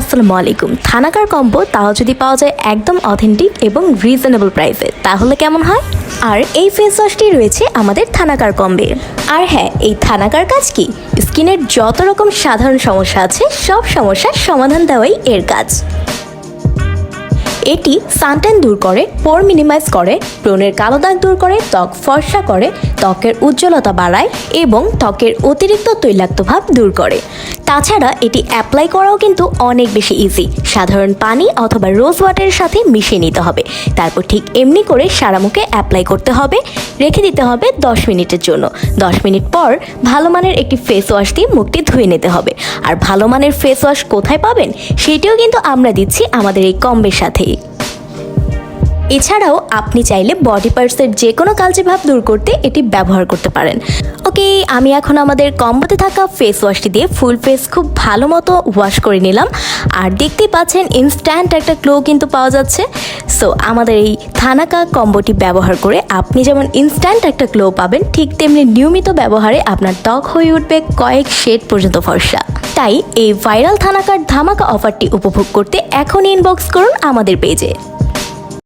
আসসালামু আলাইকুম। থানাকার কম্বো, তাও যদি পাওয়া যায় একদম অথেন্টিক এবং রিজনেবল প্রাইসে তাহলে কেমন হয়? আর এই ফেস ওয়াশটি রয়েছে আমাদের থানাকার কম্বে। আর হ্যাঁ এই থানাকার কাজ কি? স্কিনের যত রকম সাধারণ সমস্যা আছে, সব সমস্যার সমাধান দেওয়াই এর কাজ। এটি সানটেন দূর করে, পোর মিনিমাইজ করে ব্রণের কালো দাগ দূর করে, ত্বক ফর্সা করে, ত্বকের উজ্জ্বলতা বাড়ায় এবং ত্বকের অতিরিক্ত তৈলাক্ত ভাব দূর করে। তাছাড়া এটি অ্যাপ্লাই করাও কিন্তু অনেক বেশি ইজি সাধারণ পানি অথবা রোজ ওয়াটারের সাথে মিশিয়ে নিতে হবে। তারপর ঠিক এমনি করে সারা মুখে অ্যাপ্লাই করতে হবে। রেখে দিতে হবে দশ মিনিটের জন্য। দশ মিনিট পর ভালো মানের একটি ফেস ওয়াশ দিয়ে মুখটি ধুয়ে নিতে হবে। আর ভালো মানের ফেস ওয়াশ কোথায় পাবেন? সেটিও কিন্তু আমরা দিচ্ছি আমাদের এই কম্বের সাথেই। এছাড়াও আপনি চাইলে বডি পার্টসের যে কোনো কালচে ভাব দূর করতে এটি ব্যবহার করতে পারেন। ওকে আমি এখন আমাদের কম্বোতে থাকা ফেস ওয়াশটি দিয়ে ফুল ফেস খুব ভালো মতো ওয়াশ করে নিলাম। আর দেখতেই পাচ্ছেন ইনস্ট্যান্ট একটা গ্লো কিন্তু পাওয়া যাচ্ছে। সো আমাদের এই থানাকা কম্বোটি ব্যবহার করে আপনি যেমন ইনস্ট্যান্ট একটা গ্লো পাবেন, ঠিক তেমনি নিয়মিত ব্যবহারে আপনার ত্বক হয়ে উঠবে কয়েক শেড পর্যন্ত ফর্সা। তাই এই ভাইরাল থানাকার ধামাকা অফারটি উপভোগ করতে এখনই ইনবক্স করুন আমাদের পেজে